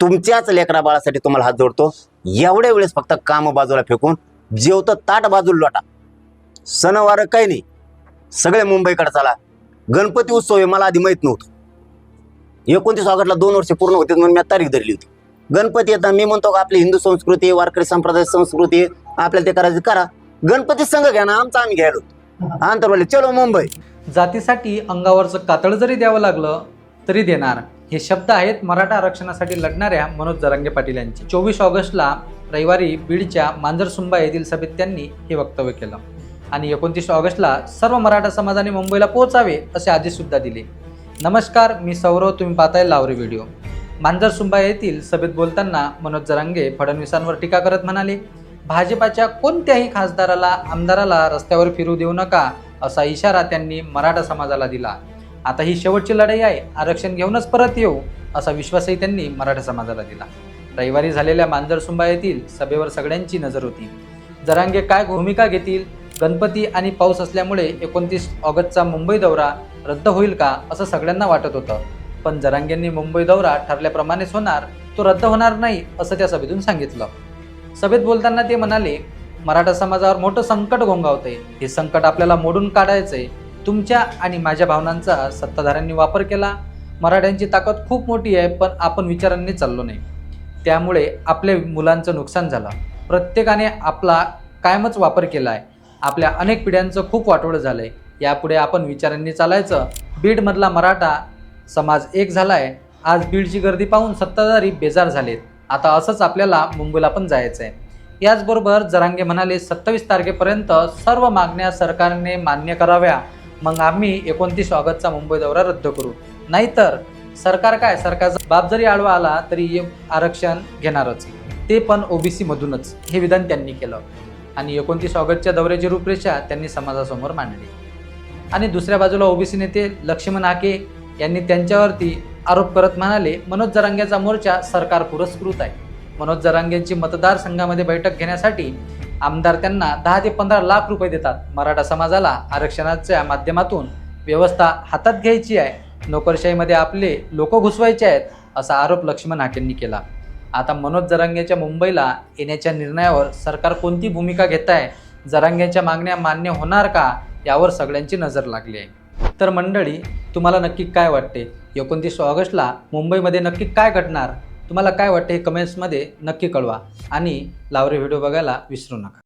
तुमच्याच लेकरा बाळासाठी तुम्हाला हात जोडतो. एवढ्या वेळेस फक्त काम बाजूला फेकून जेवतं ताट बाजूला लोटा. सणवार काही नाही. सगळे मुंबईकडे चला. गणपती उत्सव हे मला आधी माहीत नव्हतं. एकोणतीस ऑगस्टला दोन वर्ष पूर्ण होते म्हणून मी तारीख धरली होती. गणपती येतात मी म्हणतो का आपली हिंदू संस्कृती वारकरी संप्रदाय संस्कृती आपल्याला ते करायचं करा. गणपती संघ घ्या ना आमचा आम्ही घ्यायलो. आंतरवाले चलो मुंबई. जातीसाठी अंगावरचं कातळ जरी द्यावं लागलं तरी देणार. हे शब्द आहेत मराठा आरक्षणासाठी लढणाऱ्या मनोज जरांगे पाटील यांचे. चोवीस ऑगस्टला रविवारी बीडच्या मांजरसुंबा येथील सभेत त्यांनी हे वक्तव्य केलं. आणि एकोणतीस ऑगस्टला सर्व मराठा समाजाने मुंबईला पोहोचावे असे आदेशसुद्धा दिले. नमस्कार मी सौरव तुम्ही पाहताय लावरे व्हिडिओ. मांजरसुंबा येथील सभेत बोलताना मनोज जरांगे फडणवीसांवर टीका करत म्हणाले भाजपाच्या कोणत्याही खासदाराला आमदाराला रस्त्यावर फिरू देऊ नका असा इशारा त्यांनी मराठा समाजाला दिला. आता ही शेवटची लढाई आहे आरक्षण घेऊनच परत येऊ असा विश्वासही त्यांनी मराठा समाजाला दिला. रविवारी झालेल्या मांजरसुंबा येथील सभेवर सगळ्यांची नजर होती. जरांगे काय भूमिका घेतील गणपती आणि पाऊस असल्यामुळे एकोणतीस ऑगस्टचा मुंबई दौरा रद्द होईल का असं सगळ्यांना वाटत होतं. पण जरांगेंनी मुंबई दौरा ठरल्याप्रमाणेच होणार तो रद्द होणार नाही असं त्या सभेतून सांगितलं. सभेत बोलताना ते म्हणाले मराठा समाजावर मोठं संकट घोंगावतंय हे संकट आपल्याला मोडून काढायचंय. तुमच्या आणि माझ्या भावनांचा सत्ताधाऱ्यांनी वापर केला. मराठ्यांची ताकद खूप मोठी आहे पण आपण विचारांनी चाललो नाही. त्यामुळे आपल्या मुलांचं नुकसान झालं. प्रत्येकाने आपला कायमच वापर केला आहे आपल्या अनेक पिढ्यांचं खूप वाटोळं आहे यापुढे आपण विचारांनी चालायचं. बीडमधला मराठा समाज एक झालाय. आज बीडची गर्दी पाहून सत्ताधारी बेजार झालेत. आता असंच आपल्याला मुंबईला पण जायचं आहे याचबरोबर जरांगे म्हणाले सत्तावीस तारखेपर्यंत सर्व मागण्या सरकारने मान्य कराव्या. मग आम्ही एकोणतीस ऑगस्टचा मुंबई दौरा रद्द करू. नाहीतर सरकार काय? सरकारचा बाप जरी आडवा आला तरी आरक्षण घेणारच. ते पण ओबीसी मधूनच. हे विधान त्यांनी केलं. आणि एकोणतीस ऑगस्टच्या दौऱ्याची रूपरेषा त्यांनी समाजासमोर मांडली. आणि दुसऱ्या बाजूला ओबीसी नेते लक्ष्मण आके यांनी त्यांच्यावरती आरोप करत म्हणाले मनोज जरांगेचा मोर्चा सरकार पुरस्कृत आहे. मनोज जरांगेंची मतदारसंघामध्ये बैठक घेण्यासाठी आमदार त्यांना दहा ते पंधरा लाख रुपये देतात. मराठा समाजाला आरक्षणाच्या माध्यमातून व्यवस्था हातात घ्यायची आहे. नोकरशाहीमध्ये आपले लोक घुसवायचे आहेत असा आरोप लक्ष्मण हाकेंनी केला. आता मनोज जरांगेच्या मुंबईला येण्याच्या निर्णयावर सरकार कोणती भूमिका घेत आहे जरांगेच्या मागण्या मान्य होणार का? यावर सगळ्यांची नजर लागली आहे. तर मंडळी तुम्हाला नक्की काय वाटते? एकोणतीस ऑगस्टला मुंबईमध्ये नक्की काय घडणार? तुम्हाला काय वाटते हे कमेंट्समध्ये नक्की कळवा. आणि लावरे व्हिडिओ बघायला विसरू नका.